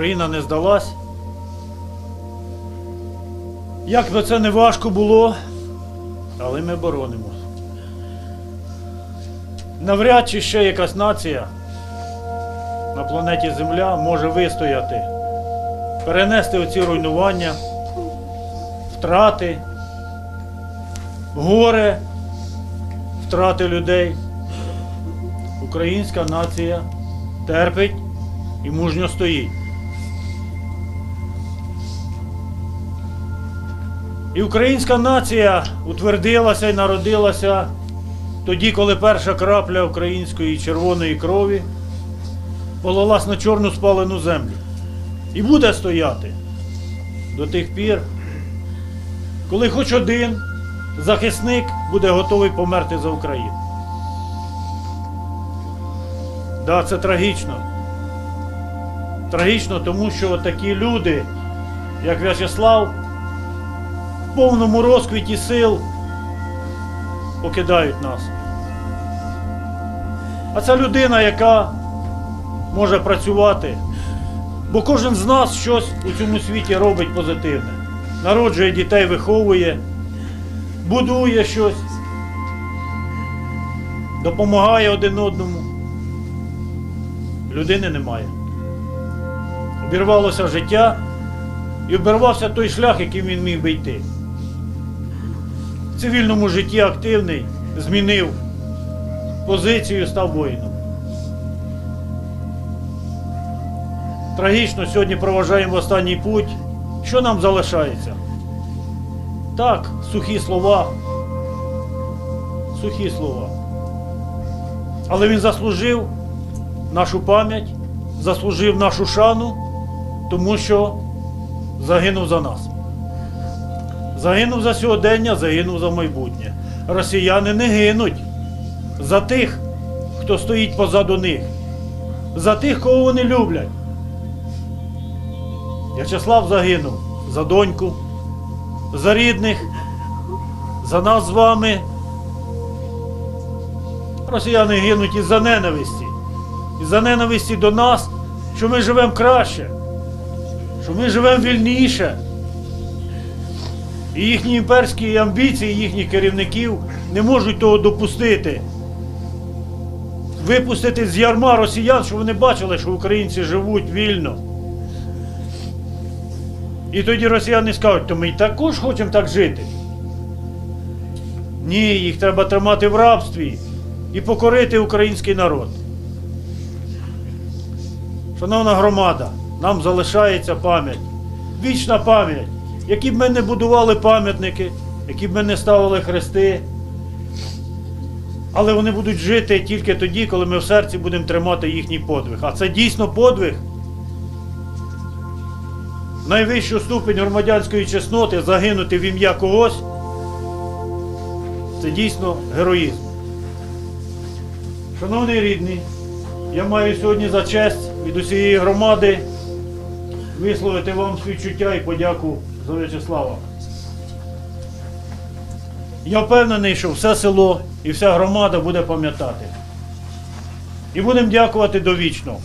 Україна не здалась. Як би це не важко було, але ми боронимо. Навряд чи ще якась нація на планеті Земля може вистояти, перенести оці руйнування, втрати, горе, втрати людей. Українська нація терпить і мужньо стоїть. І українська нація утвердилася і народилася тоді, коли перша крапля української червоної крові полилась на чорну спалену землю. І буде стояти до тих пір, коли хоч один захисник буде готовий померти за Україну. Да, це трагічно. Трагічно, тому що такі люди, як В'ячеслав, повному розквіті сил покидають нас. А це людина, яка може працювати, бо кожен з нас щось у цьому світі робить позитивне. Народжує дітей, виховує, будує щось, допомагає один одному. Людини немає. Обірвалося життя і обірвався той шлях, яким він міг би йти. Цивільному житті активний, змінив позицію, став воїном. Трагічно сьогодні проважаємо останній путь. Що нам залишається? Так, сухі слова. Сухі слова. Але він заслужив нашу пам'ять, заслужив нашу шану, тому що загинув за нас. Загинув за сьогодення, загинув за майбутнє. Росіяни не гинуть за тих, хто стоїть позаду них, за тих, кого вони люблять. В'ячеслав загинув за доньку, за рідних, за нас з вами. Росіяни гинуть із-за ненависті. Із-за ненависті до нас, що ми живемо краще, що ми живемо вільніше. І їхні імперські амбіції їхніх керівників не можуть того допустити. Випустити з ярма росіян, щоб вони бачили, що українці живуть вільно. І тоді росіяни скажуть, то ми також хочемо так жити. Ні, їх треба тримати в рабстві і покорити український народ. Шановна громада, нам залишається пам'ять, вічна пам'ять. Які б ми не будували пам'ятники, які б ми не ставили хрести, але вони будуть жити тільки тоді, коли ми в серці будемо тримати їхній подвиг. А це дійсно подвиг. Найвищу ступень громадянської чесноти загинути в ім'я когось. Це дійсно героїзм. Шановний рідний, я маю сьогодні за честь від усієї громади висловити вам співчуття і подяку за В'ячеслава. Я впевнений, що все село і вся громада буде пам'ятати. І будемо дякувати довічно.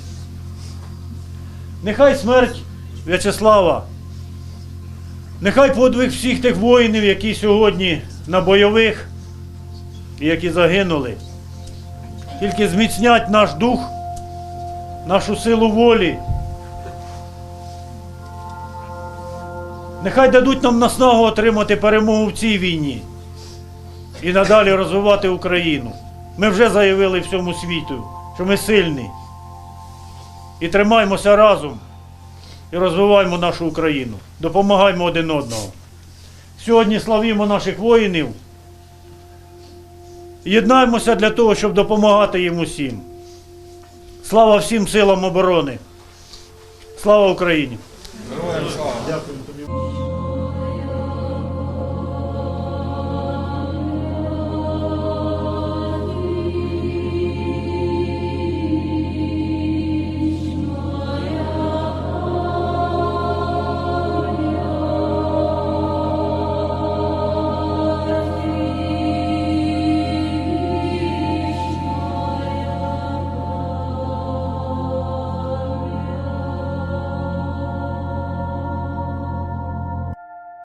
Нехай смерть В'ячеслава, нехай подвиг всіх тих воїнів, які сьогодні на бойових і які загинули, тільки зміцнять наш дух, нашу силу волі. Нехай дадуть нам наснагу отримати перемогу в цій війні і надалі розвивати Україну. Ми вже заявили всьому світу, що ми сильні. І тримаємося разом і розвиваємо нашу Україну. Допомагаємо один одного. Сьогодні славімо наших воїнів. Єднаємося для того, щоб допомагати їм усім. Слава всім силам оборони. Слава Україні! Героям слава! Дякую.